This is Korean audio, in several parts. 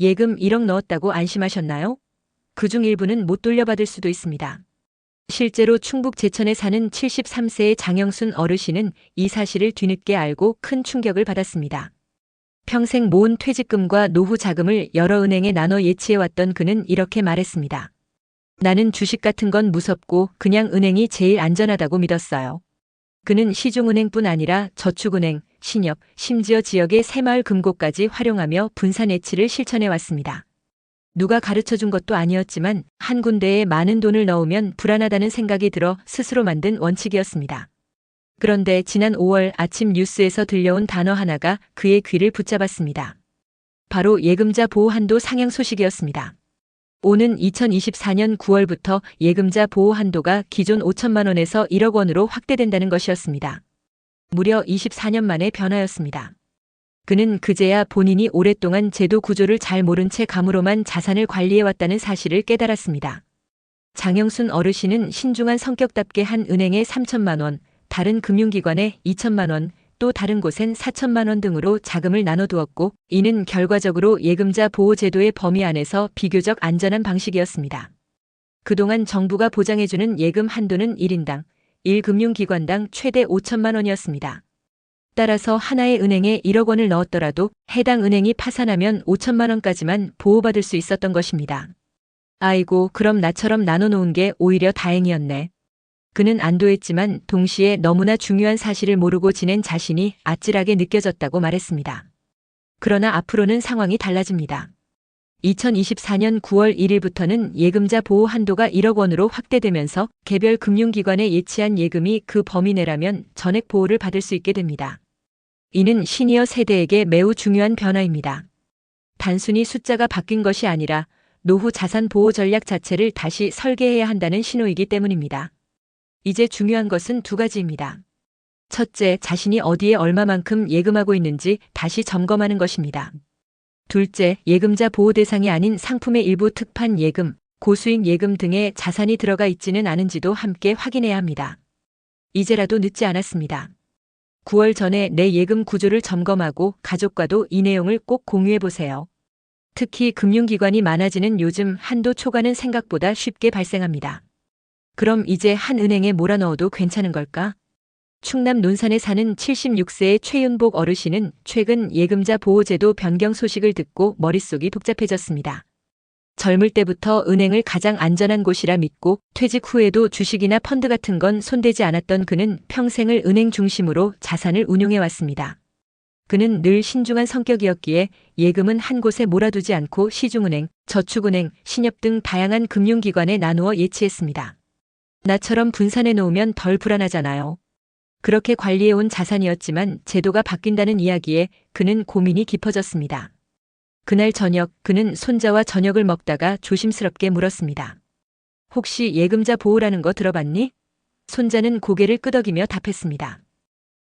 예금 1억 넣었다고 안심하셨나요? 그중 일부는 못 돌려받을 수도 있습니다. 실제로 충북 제천에 사는 73세의 장영순 어르신은 이 사실을 뒤늦게 알고 큰 충격을 받았습니다. 평생 모은 퇴직금과 노후 자금을 여러 은행에 나눠 예치해왔던 그는 이렇게 말했습니다. 나는 주식 같은 건 무섭고 그냥 은행이 제일 안전하다고 믿었어요. 그는 시중은행뿐 아니라 저축은행, 신협, 심지어 지역의 새마을 금고까지 활용하며 분산 예치를 실천해 왔습니다. 누가 가르쳐 준 것도 아니었지만 한 군데에 많은 돈을 넣으면 불안하다는 생각이 들어 스스로 만든 원칙이었습니다. 그런데 지난 5월 아침 뉴스에서 들려온 단어 하나가 그의 귀를 붙잡았습니다. 바로 예금자 보호 한도 상향 소식이었습니다. 오는 2024년 9월부터 예금자 보호 한도가 기존 5천만 원에서 1억 원으로 확대된다는 것이었습니다. 무려 24년 만의 변화였습니다. 그는 그제야 본인이 오랫동안 제도 구조를 잘 모른 채 감으로만 자산을 관리해왔다는 사실을 깨달았습니다. 장영순 어르신은 신중한 성격답게 한 은행에 3천만 원, 다른 금융기관에 2천만 원, 또 다른 곳엔 4천만 원 등으로 자금을 나눠두었고 이는 결과적으로 예금자 보호제도의 범위 안에서 비교적 안전한 방식이었습니다. 그동안 정부가 보장해주는 예금 한도는 1인당 1금융기관당 최대 5천만 원이었습니다. 따라서 하나의 은행에 1억 원을 넣었더라도 해당 은행이 파산하면 5천만 원까지만 보호받을 수 있었던 것입니다. 아이고, 그럼 나처럼 나눠놓은 게 오히려 다행이었네. 그는 안도했지만 동시에 너무나 중요한 사실을 모르고 지낸 자신이 아찔하게 느껴졌다고 말했습니다. 그러나 앞으로는 상황이 달라집니다. 2024년 9월 1일부터는 예금자 보호 한도가 1억 원으로 확대되면서 개별 금융기관에 예치한 예금이 그 범위 내라면 전액 보호를 받을 수 있게 됩니다. 이는 시니어 세대에게 매우 중요한 변화입니다. 단순히 숫자가 바뀐 것이 아니라 노후 자산 보호 전략 자체를 다시 설계해야 한다는 신호이기 때문입니다. 이제 중요한 것은 두 가지입니다. 첫째, 자신이 어디에 얼마만큼 예금하고 있는지 다시 점검하는 것입니다. 둘째, 예금자 보호 대상이 아닌 상품의 일부 특판 예금, 고수익 예금 등의 자산이 들어가 있지는 않은지도 함께 확인해야 합니다. 이제라도 늦지 않았습니다. 9월 전에 내 예금 구조를 점검하고 가족과도 이 내용을 꼭 공유해 보세요. 특히 금융기관이 많아지는 요즘 한도 초과는 생각보다 쉽게 발생합니다. 그럼 이제 한 은행에 몰아넣어도 괜찮은 걸까? 충남 논산에 사는 76세의 최윤복 어르신은 최근 예금자 보호제도 변경 소식을 듣고 머릿속이 복잡해졌습니다. 젊을 때부터 은행을 가장 안전한 곳이라 믿고 퇴직 후에도 주식이나 펀드 같은 건 손대지 않았던 그는 평생을 은행 중심으로 자산을 운용해 왔습니다. 그는 늘 신중한 성격이었기에 예금은 한 곳에 몰아두지 않고 시중은행, 저축은행, 신협 등 다양한 금융기관에 나누어 예치했습니다. 나처럼 분산해 놓으면 덜 불안하잖아요. 그렇게 관리해온 자산이었지만 제도가 바뀐다는 이야기에 그는 고민이 깊어졌습니다. 그날 저녁 그는 손자와 저녁을 먹다가 조심스럽게 물었습니다. 혹시 예금자 보호라는 거 들어봤니? 손자는 고개를 끄덕이며 답했습니다.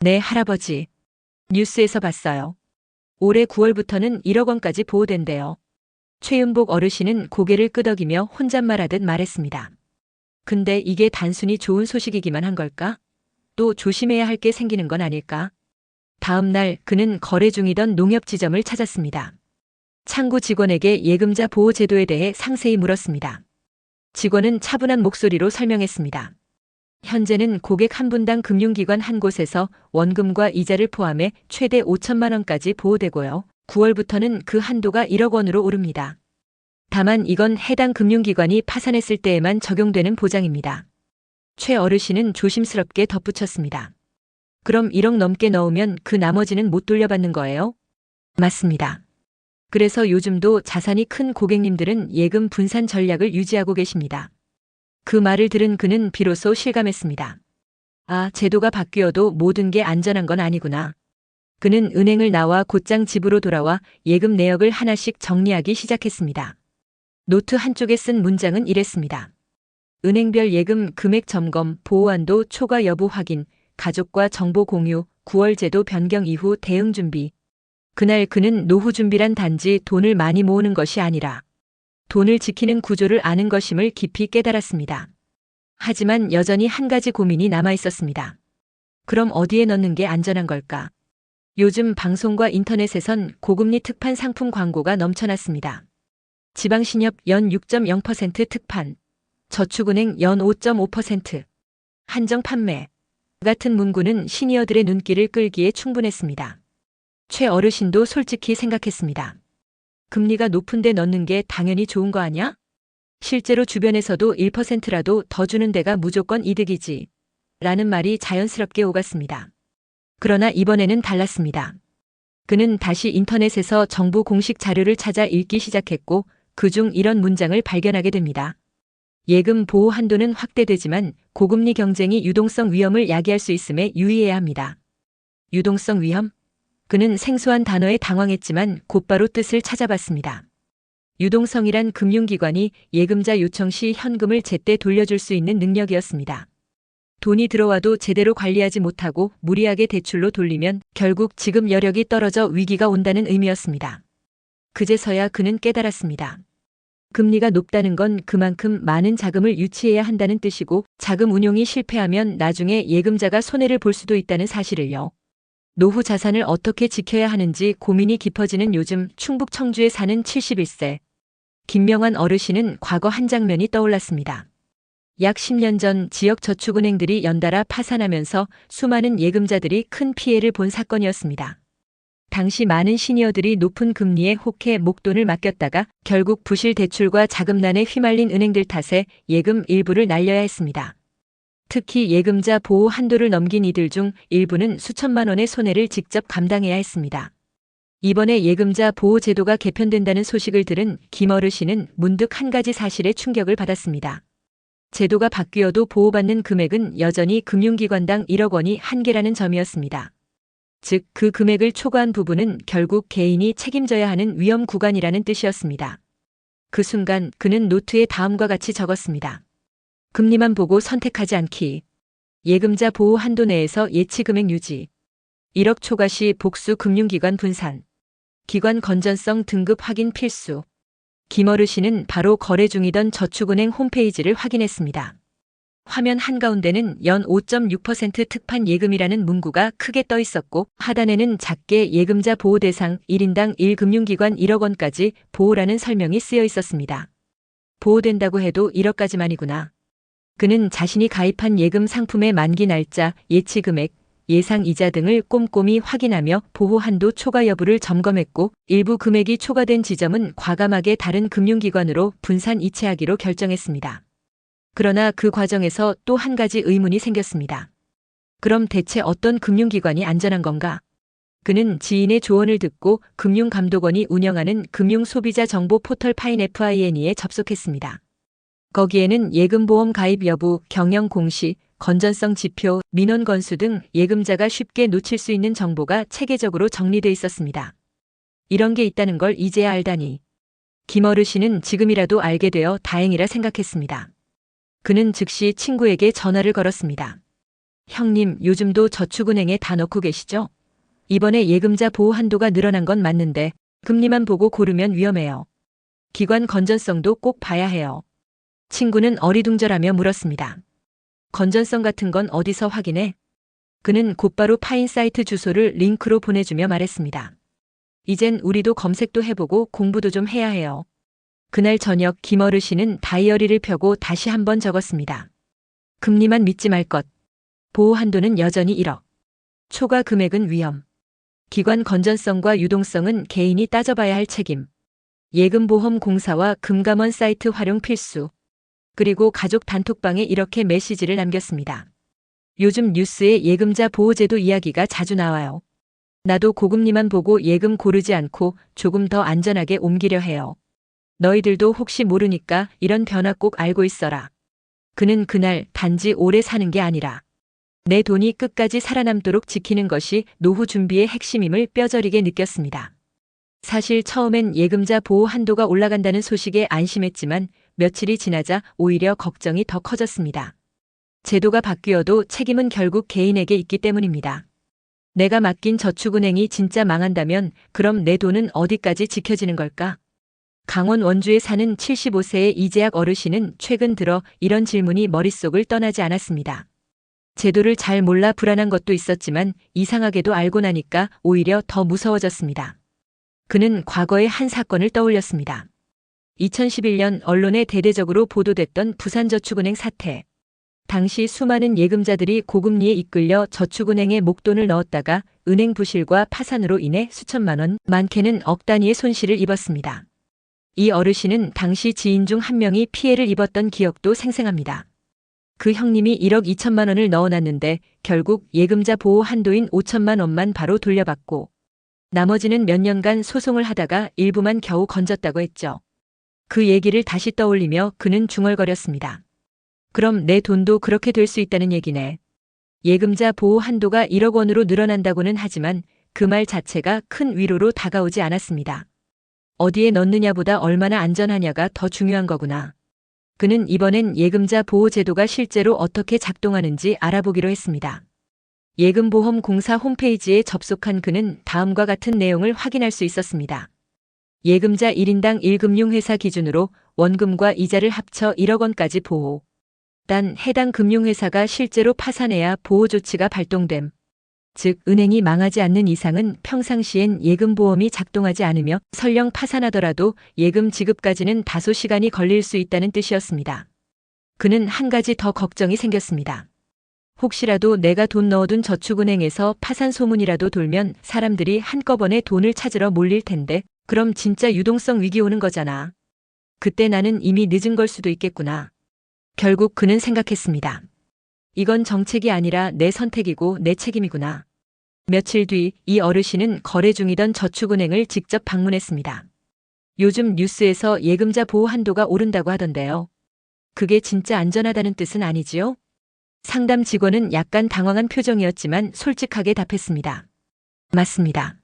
네, 할아버지. 뉴스에서 봤어요. 올해 9월부터는 1억 원까지 보호된대요. 최윤복 어르신은 고개를 끄덕이며 혼잣말하듯 말했습니다. 근데 이게 단순히 좋은 소식이기만 한 걸까? 또 조심해야 할 게 생기는 건 아닐까? 다음 날 그는 거래 중이던 농협 지점을 찾았습니다. 창구 직원에게 예금자 보호 제도에 대해 상세히 물었습니다. 직원은 차분한 목소리로 설명했습니다. 현재는 고객 한 분당 금융기관 한 곳에서 원금과 이자를 포함해 최대 5천만 원까지 보호되고요. 9월부터는 그 한도가 1억 원으로 오릅니다. 다만 이건 해당 금융기관이 파산했을 때에만 적용되는 보장입니다. 최 어르신은 조심스럽게 덧붙였습니다. 그럼 1억 넘게 넣으면 그 나머지는 못 돌려받는 거예요? 맞습니다. 그래서 요즘도 자산이 큰 고객님들은 예금 분산 전략을 유지하고 계십니다. 그 말을 들은 그는 비로소 실감했습니다. 아, 제도가 바뀌어도 모든 게 안전한 건 아니구나. 그는 은행을 나와 곧장 집으로 돌아와 예금 내역을 하나씩 정리하기 시작했습니다. 노트 한쪽에 쓴 문장은 이랬습니다. 은행별 예금 금액 점검, 보호한도 초과 여부 확인, 가족과 정보 공유, 9월 제도 변경 이후 대응 준비. 그날 그는 노후 준비란 단지 돈을 많이 모으는 것이 아니라 돈을 지키는 구조를 아는 것임을 깊이 깨달았습니다. 하지만 여전히 한 가지 고민이 남아 있었습니다. 그럼 어디에 넣는 게 안전한 걸까? 요즘 방송과 인터넷에선 고금리 특판 상품 광고가 넘쳐났습니다. 지방신협 연 6.0% 특판, 저축은행 연 5.5%, 한정 판매 같은 문구는 시니어들의 눈길을 끌기에 충분했습니다. 최 어르신도 솔직히 생각했습니다. 금리가 높은데 넣는 게 당연히 좋은 거 아냐? 실제로 주변에서도 1%라도 더 주는 데가 무조건 이득이지. 라는 말이 자연스럽게 오갔습니다. 그러나 이번에는 달랐습니다. 그는 다시 인터넷에서 정부 공식 자료를 찾아 읽기 시작했고 그중 이런 문장을 발견하게 됩니다. 예금 보호 한도는 확대되지만 고금리 경쟁이 유동성 위험을 야기할 수 있음에 유의해야 합니다. 유동성 위험? 그는 생소한 단어에 당황했지만 곧바로 뜻을 찾아봤습니다. 유동성이란 금융기관이 예금자 요청 시 현금을 제때 돌려줄 수 있는 능력이었습니다. 돈이 들어와도 제대로 관리하지 못하고 무리하게 대출로 돌리면 결국 지급 여력이 떨어져 위기가 온다는 의미였습니다. 그제서야 그는 깨달았습니다. 금리가 높다는 건 그만큼 많은 자금을 유치해야 한다는 뜻이고 자금 운용이 실패하면 나중에 예금자가 손해를 볼 수도 있다는 사실을요. 노후 자산을 어떻게 지켜야 하는지 고민이 깊어지는 요즘 충북 청주에 사는 71세 김명환 어르신은 과거 한 장면이 떠올랐습니다. 약 10년 전 지역 저축은행들이 연달아 파산하면서 수많은 예금자들이 큰 피해를 본 사건이었습니다. 당시 많은 시니어들이 높은 금리에 혹해 목돈을 맡겼다가 결국 부실 대출과 자금난에 휘말린 은행들 탓에 예금 일부를 날려야 했습니다. 특히 예금자 보호 한도를 넘긴 이들 중 일부는 수천만 원의 손해를 직접 감당해야 했습니다. 이번에 예금자 보호 제도가 개편된다는 소식을 들은 김 어르신은 문득 한 가지 사실에 충격을 받았습니다. 제도가 바뀌어도 보호받는 금액은 여전히 금융기관당 1억 원이 한계라는 점이었습니다. 즉, 그 금액을 초과한 부분은 결국 개인이 책임져야 하는 위험 구간이라는 뜻이었습니다. 그 순간 그는 노트에 다음과 같이 적었습니다. 금리만 보고 선택하지 않기. 예금자 보호 한도 내에서 예치 금액 유지. 1억 초과 시 복수 금융기관 분산. 기관 건전성 등급 확인 필수. 김어르 씨는 바로 거래 중이던 저축은행 홈페이지를 확인했습니다. 화면 한가운데는 연 5.6% 특판 예금이라는 문구가 크게 떠 있었고 하단에는 작게 예금자 보호 대상 1인당 1금융기관 1억 원까지 보호라는 설명이 쓰여 있었습니다. 보호된다고 해도 1억까지만이구나. 그는 자신이 가입한 예금 상품의 만기 날짜, 예치 금액, 예상 이자 등을 꼼꼼히 확인하며 보호 한도 초과 여부를 점검했고 일부 금액이 초과된 지점은 과감하게 다른 금융기관으로 분산 이체하기로 결정했습니다. 그러나 그 과정에서 또 한 가지 의문이 생겼습니다. 그럼 대체 어떤 금융기관이 안전한 건가? 그는 지인의 조언을 듣고 금융감독원이 운영하는 금융소비자 정보 포털 파인 FIN에 접속했습니다. 거기에는 예금보험 가입 여부, 경영 공시, 건전성 지표, 민원 건수 등 예금자가 쉽게 놓칠 수 있는 정보가 체계적으로 정리돼 있었습니다. 이런 게 있다는 걸 이제야 알다니. 김어르 씨는 지금이라도 알게 되어 다행이라 생각했습니다. 그는 즉시 친구에게 전화를 걸었습니다. 형님, 요즘도 저축은행에 다 넣고 계시죠? 이번에 예금자 보호 한도가 늘어난 건 맞는데 금리만 보고 고르면 위험해요. 기관 건전성도 꼭 봐야 해요. 친구는 어리둥절하며 물었습니다. 건전성 같은 건 어디서 확인해? 그는 곧바로 파인 사이트 주소를 링크로 보내주며 말했습니다. 이젠 우리도 검색도 해보고 공부도 좀 해야 해요. 그날 저녁 김어르 씨는 다이어리를 펴고 다시 한번 적었습니다. 금리만 믿지 말 것. 보호 한도는 여전히 1억. 초과 금액은 위험. 기관 건전성과 유동성은 개인이 따져봐야 할 책임. 예금보험공사와 금감원 사이트 활용 필수. 그리고 가족 단톡방에 이렇게 메시지를 남겼습니다. 요즘 뉴스에 예금자 보호제도 이야기가 자주 나와요. 나도 고금리만 보고 예금 고르지 않고 조금 더 안전하게 옮기려 해요. 너희들도 혹시 모르니까 이런 변화 꼭 알고 있어라. 그는 그날 단지 오래 사는 게 아니라 내 돈이 끝까지 살아남도록 지키는 것이 노후 준비의 핵심임을 뼈저리게 느꼈습니다. 사실 처음엔 예금자 보호 한도가 올라간다는 소식에 안심했지만 며칠이 지나자 오히려 걱정이 더 커졌습니다. 제도가 바뀌어도 책임은 결국 개인에게 있기 때문입니다. 내가 맡긴 저축은행이 진짜 망한다면 그럼 내 돈은 어디까지 지켜지는 걸까? 강원 원주에 사는 75세의 이재학 어르신은 최근 들어 이런 질문이 머릿속을 떠나지 않았습니다. 제도를 잘 몰라 불안한 것도 있었지만 이상하게도 알고 나니까 오히려 더 무서워졌습니다. 그는 과거의 한 사건을 떠올렸습니다. 2011년 언론에 대대적으로 보도됐던 부산저축은행 사태. 당시 수많은 예금자들이 고금리에 이끌려 저축은행에 목돈을 넣었다가 은행 부실과 파산으로 인해 수천만 원, 많게는 억 단위의 손실을 입었습니다. 이 어르신은 당시 지인 중 한 명이 피해를 입었던 기억도 생생합니다. 그 형님이 1억 2천만 원을 넣어놨는데 결국 예금자 보호 한도인 5천만 원만 바로 돌려받고 나머지는 몇 년간 소송을 하다가 일부만 겨우 건졌다고 했죠. 그 얘기를 다시 떠올리며 그는 중얼거렸습니다. 그럼 내 돈도 그렇게 될 수 있다는 얘기네. 예금자 보호 한도가 1억 원으로 늘어난다고는 하지만 그 말 자체가 큰 위로로 다가오지 않았습니다. 어디에 넣느냐보다 얼마나 안전하냐가 더 중요한 거구나. 그는 이번엔 예금자 보호 제도가 실제로 어떻게 작동하는지 알아보기로 했습니다. 예금보험공사 홈페이지에 접속한 그는 다음과 같은 내용을 확인할 수 있었습니다. 예금자 1인당 1금융회사 기준으로 원금과 이자를 합쳐 1억 원까지 보호. 단 해당 금융회사가 실제로 파산해야 보호 조치가 발동됨. 즉, 은행이 망하지 않는 이상은 평상시엔 예금 보험이 작동하지 않으며 설령 파산하더라도 예금 지급까지는 다소 시간이 걸릴 수 있다는 뜻이었습니다. 그는 한 가지 더 걱정이 생겼습니다. 혹시라도 내가 돈 넣어둔 저축은행에서 파산 소문이라도 돌면 사람들이 한꺼번에 돈을 찾으러 몰릴 텐데 그럼 진짜 유동성 위기 오는 거잖아. 그때 나는 이미 늦은 걸 수도 있겠구나. 결국 그는 생각했습니다. 이건 정책이 아니라 내 선택이고 내 책임이구나. 며칠 뒤 이 어르신은 거래 중이던 저축은행을 직접 방문했습니다. 요즘 뉴스에서 예금자 보호 한도가 오른다고 하던데요. 그게 진짜 안전하다는 뜻은 아니지요? 상담 직원은 약간 당황한 표정이었지만 솔직하게 답했습니다. 맞습니다.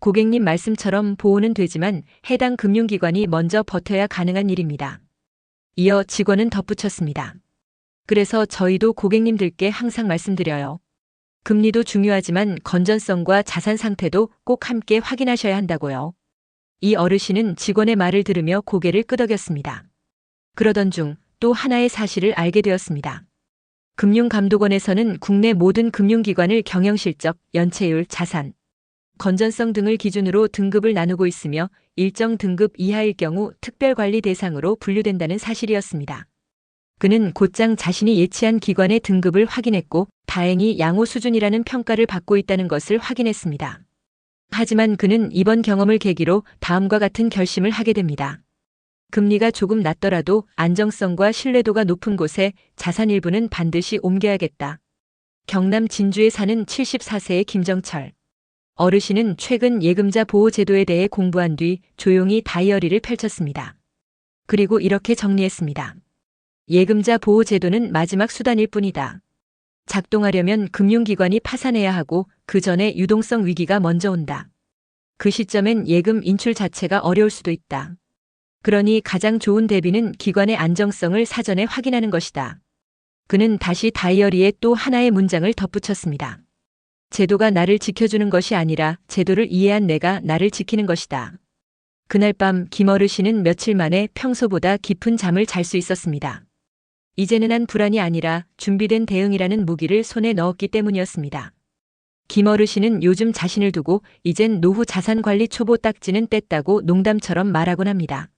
고객님 말씀처럼 보호는 되지만 해당 금융기관이 먼저 버텨야 가능한 일입니다. 이어 직원은 덧붙였습니다. 그래서 저희도 고객님들께 항상 말씀드려요. 금리도 중요하지만 건전성과 자산 상태도 꼭 함께 확인하셔야 한다고요. 이 어르신은 직원의 말을 들으며 고개를 끄덕였습니다. 그러던 중 또 하나의 사실을 알게 되었습니다. 금융감독원에서는 국내 모든 금융기관을 경영실적, 연체율, 자산, 건전성 등을 기준으로 등급을 나누고 있으며 일정 등급 이하일 경우 특별관리 대상으로 분류된다는 사실이었습니다. 그는 곧장 자신이 예치한 기관의 등급을 확인했고 다행히 양호 수준이라는 평가를 받고 있다는 것을 확인했습니다. 하지만 그는 이번 경험을 계기로 다음과 같은 결심을 하게 됩니다. 금리가 조금 낮더라도 안정성과 신뢰도가 높은 곳에 자산 일부는 반드시 옮겨야겠다. 경남 진주에 사는 74세의 김정철. 어르신은 최근 예금자 보호 제도에 대해 공부한 뒤 조용히 다이어리를 펼쳤습니다. 그리고 이렇게 정리했습니다. 예금자 보호 제도는 마지막 수단일 뿐이다. 작동하려면 금융기관이 파산해야 하고 그 전에 유동성 위기가 먼저 온다. 그 시점엔 예금 인출 자체가 어려울 수도 있다. 그러니 가장 좋은 대비는 기관의 안정성을 사전에 확인하는 것이다. 그는 다시 다이어리에 또 하나의 문장을 덧붙였습니다. 제도가 나를 지켜주는 것이 아니라 제도를 이해한 내가 나를 지키는 것이다. 그날 밤 김어르신은 며칠 만에 평소보다 깊은 잠을 잘 수 있었습니다. 이제는 한 불안이 아니라 준비된 대응이라는 무기를 손에 넣었기 때문이었습니다. 김어르신은 요즘 자신을 두고 이젠 노후 자산관리 초보 딱지는 뗐다고 농담처럼 말하곤 합니다.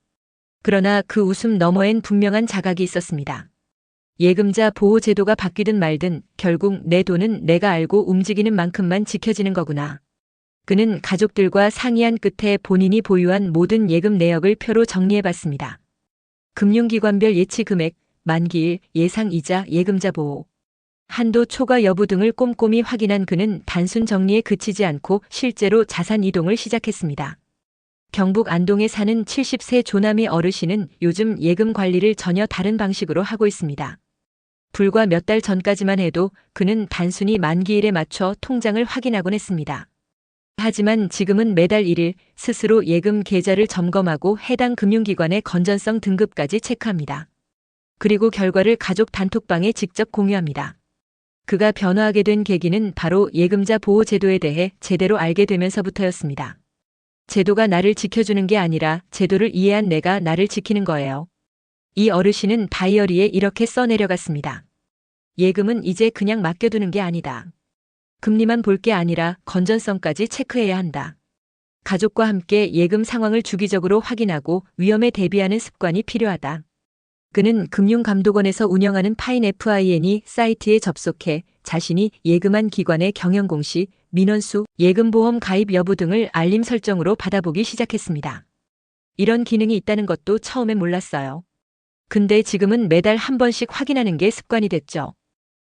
그러나 그 웃음 너머엔 분명한 자각이 있었습니다. 예금자 보호 제도가 바뀌든 말든 결국 내 돈은 내가 알고 움직이는 만큼만 지켜지는 거구나. 그는 가족들과 상의한 끝에 본인이 보유한 모든 예금 내역을 표로 정리해 봤습니다. 금융기관별 예치 금액, 만기일, 예상 이자, 예금자 보호, 한도 초과 여부 등을 꼼꼼히 확인한 그는 단순 정리에 그치지 않고 실제로 자산 이동을 시작했습니다. 경북 안동에 사는 70세 조남이 어르신은 요즘 예금 관리를 전혀 다른 방식으로 하고 있습니다. 불과 몇 달 전까지만 해도 그는 단순히 만기일에 맞춰 통장을 확인하곤 했습니다. 하지만 지금은 매달 1일 스스로 예금 계좌를 점검하고 해당 금융기관의 건전성 등급까지 체크합니다. 그리고 결과를 가족 단톡방에 직접 공유합니다. 그가 변화하게 된 계기는 바로 예금자 보호 제도에 대해 제대로 알게 되면서부터였습니다. 제도가 나를 지켜주는 게 아니라 제도를 이해한 내가 나를 지키는 거예요. 이 어르신은 다이어리에 이렇게 써내려갔습니다. 예금은 이제 그냥 맡겨두는 게 아니다. 금리만 볼 게 아니라 건전성까지 체크해야 한다. 가족과 함께 예금 상황을 주기적으로 확인하고 위험에 대비하는 습관이 필요하다. 그는 금융감독원에서 운영하는 파인 FIN이 사이트에 접속해 자신이 예금한 기관의 경영 공시, 민원수, 예금보험 가입 여부 등을 알림 설정으로 받아보기 시작했습니다. 이런 기능이 있다는 것도 처음엔 몰랐어요. 근데 지금은 매달 한 번씩 확인하는 게 습관이 됐죠.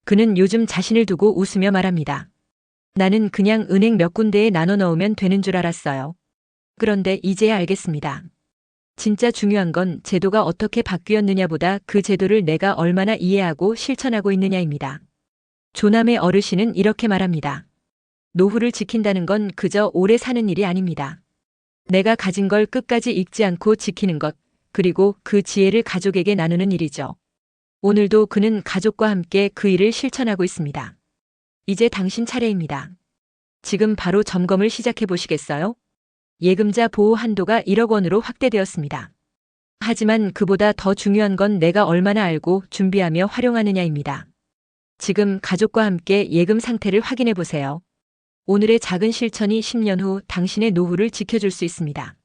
그는 요즘 자신을 두고 웃으며 말합니다. 나는 그냥 은행 몇 군데에 나눠 넣으면 되는 줄 알았어요. 그런데 이제야 알겠습니다. 진짜 중요한 건 제도가 어떻게 바뀌었느냐보다 그 제도를 내가 얼마나 이해하고 실천하고 있느냐입니다. 조남의 어르신은 이렇게 말합니다. 노후를 지킨다는 건 그저 오래 사는 일이 아닙니다. 내가 가진 걸 끝까지 잊지 않고 지키는 것, 그리고 그 지혜를 가족에게 나누는 일이죠. 오늘도 그는 가족과 함께 그 일을 실천하고 있습니다. 이제 당신 차례입니다. 지금 바로 점검을 시작해 보시겠어요? 예금자 보호 한도가 1억 원으로 확대되었습니다. 하지만 그보다 더 중요한 건 내가 얼마나 알고 준비하며 활용하느냐입니다. 지금 가족과 함께 예금 상태를 확인해 보세요. 오늘의 작은 실천이 10년 후 당신의 노후를 지켜줄 수 있습니다.